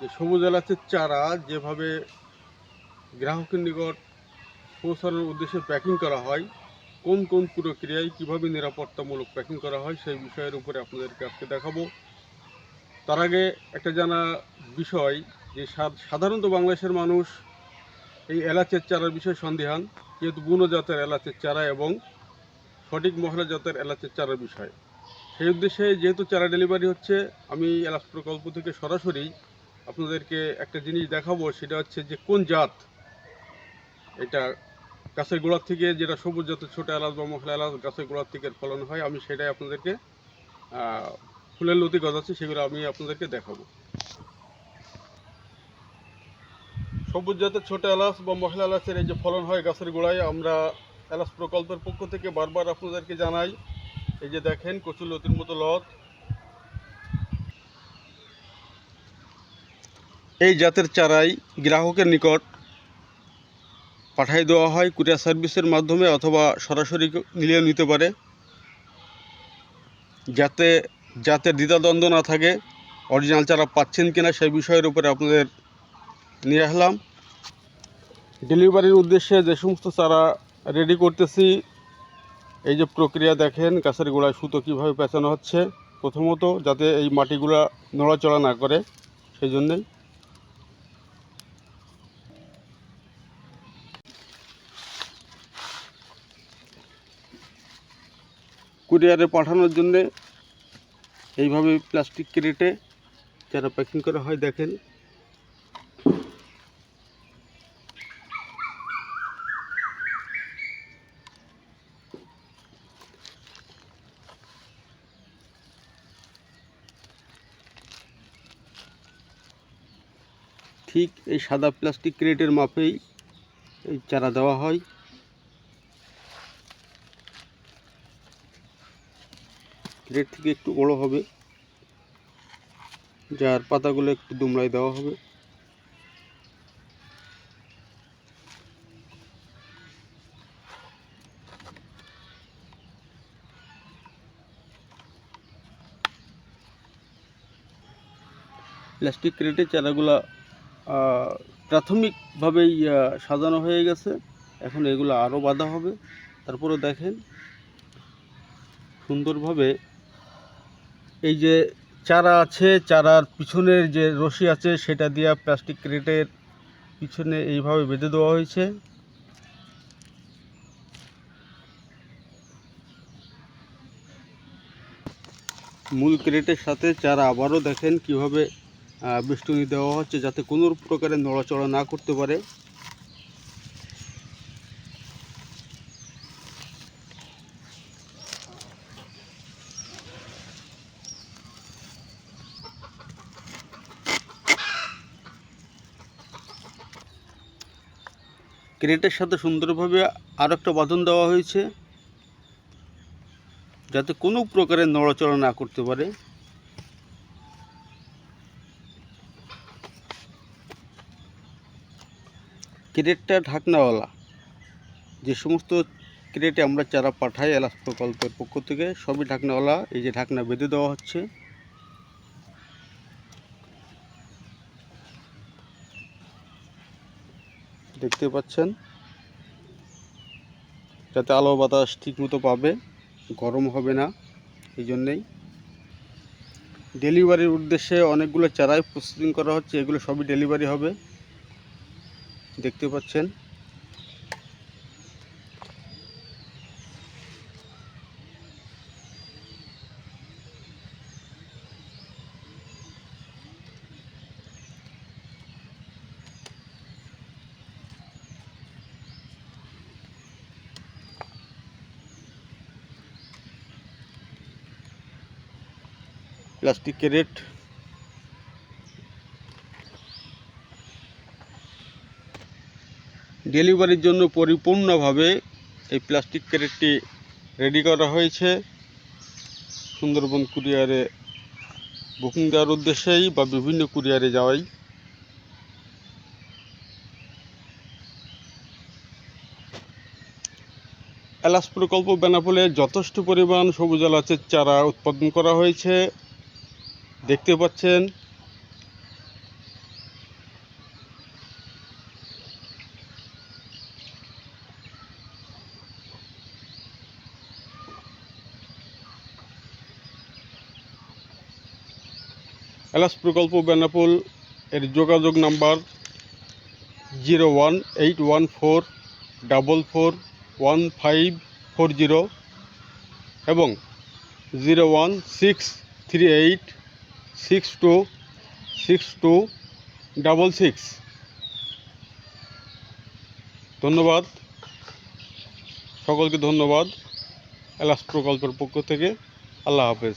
যে সবুজ এলাচের চারা যেভাবে গ্রাহকের নিকট পৌঁছানোর উদ্দেশ্যে প্যাকিং করা হয়, কোন কোন প্রক্রিয়ায় কীভাবে নিরাপত্তামূলক প্যাকিং করা হয় সেই বিষয়ের উপরে আপনাদেরকে আজকে দেখাবো। তার আগে একটা জানা বিষয় যে সাধারণত বাংলাদেশের মানুষ এই এলাচের চারার বিষয়ে সন্দেহান, যেহেতু বুনো জাতের এলাচের চারা এবং সঠিক মহলা জাতের এলাচের চারার বিষয়। সেই উদ্দেশ্যে যেহেতু চারা ডেলিভারি হচ্ছে, আমি এলাচ প্রকল্প থেকে সরাসরি আপনাদেরকে একটা জিনিস দেখাবো, সেটা হচ্ছে যে কোন জাত? এটা গাছের গোড়ার থেকে যেটা সবুজ জাতের ছোটো এলাচ বা মশলা এলাচ গাছের গোড়ার থেকে ফলন হয়, আমি সেটাই আপনাদেরকে ফুলের লতি গজাচ্ছে, সেগুলো আমি আপনাদেরকে দেখাবো। সবুজ জাতের ছোট এলাচ বা মশলা এলাচের এই যে ফলন হয় গাছের গোড়ায়, আমরা এলাচ প্রকল্পের পক্ষ থেকে বারবার আপনাদেরকে জানাই, এই যে দেখেন কচুর লতির মতো লত এই জাতের চারাই গ্রাহকের নিকট পাঠাই দেওয়া হয়, কুরিয়ার সার্ভিসের মাধ্যমে অথবা সরাসরি নিলেও নিতে পারে। যাতে যাতে দ্বিধাদ্বন্দ্ব না থাকে, অরিজিনাল চারা পাচ্ছেন কিনা সেই বিষয়ের উপরে আপনাদের নিয়ে আসলাম। ডেলিভারির উদ্দেশ্যে যে সমস্ত চারা রেডি করতেছি, এই যে প্রক্রিয়া দেখেন, গাছের গোড়ায় সুতো কীভাবে পেঁচানো হচ্ছে। প্রথমত যাতে এই মাটিগুলা নড়াচড়া না করে, সেই জন্যেই কুরিয়ারে পাঠানোর জন্যে এইভাবে প্লাস্টিক ক্রেটে যারা প্যাকিং করা হয় দেখেন। ঠিক এই সাদা প্লাস্টিক ক্রেটের মাপেই এই চারা দেওয়া হয়। ক্রেট থেকে একটু বড়ো হবে। যার পাতাগুলো একটু দুমড়ায় দেওয়া হবে। প্লাস্টিক ক্রেটে চারাগুলা প্রাথমিকভাবেই সাজানো হয়ে গেছে। এখন এগুলো আরও বাঁধা হবে। তারপরে দেখেন, সুন্দরভাবে এই যে চারা আছে, চারার পিছনের যে রশি আছে, সেটা দিয়ে প্লাস্টিক ক্রেটের পিছনে এইভাবে বেঁধে দেওয়া হয়েছে। মূল ক্রেটের সাথে চারা আবারও দেখেন কীভাবে বেষ্টনী দেওয়া হচ্ছে যাতে কোনো প্রকারের নড়াচড়া না করতে পারে। ক্রেটের সাথে সুন্দরভাবে আরও একটা বাঁধন দেওয়া হয়েছে, যাতে কোনো প্রকারের নড়াচড়া না করতে পারে। ক্রেটটা ঢাকনাওয়ালা। যে সমস্ত ক্রেটে আমরা চারা পাঠাই এলাচ প্রকল্পের পক্ষ থেকে, সবই ঢাকনাওয়ালা, এই যে ঢাকনা বেঁধে দেওয়া হচ্ছে। দেখতে পাচ্ছেন। যাতে আলো বাতাস ঠিকমতো পাবে, গরম হবে না এই জন্যেই ডেলিভারির উদ্দেশ্যে অনেকগুলো চারাই প্রস্তুতি করা হচ্ছে, এগুলো সবই ডেলিভারি হবে। দেখতে পাচ্ছেন। প্লাস্টিক ক্যারেট ডেলিভারির জন্য পরিপূর্ণভাবে এই প্লাস্টিক ক্যারেটটি রেডি করা হয়েছে। সুন্দরবন কুরিয়ারে বুকিং দেওয়ার উদ্দেশ্যেই বা বিভিন্ন কুরিয়ারে যাওয়াই। এলাচ প্রকল্প বেনাপোলে যথেষ্ট পরিমাণ সবুজ এলাচের চারা উৎপাদন করা হয়েছে। দেখতে পাচ্ছেন। এলাস প্রকল্প বেনাপুল, এর যোগাযোগ number zero one eight one four double four one five four zero এবং zero one six three eight six two six two, double six. ধন্যবাদ। সকলকে ধন্যবাদ। এলাস প্রকল্পের পক্ষ থেকে। আল্লাহ হাফেজ।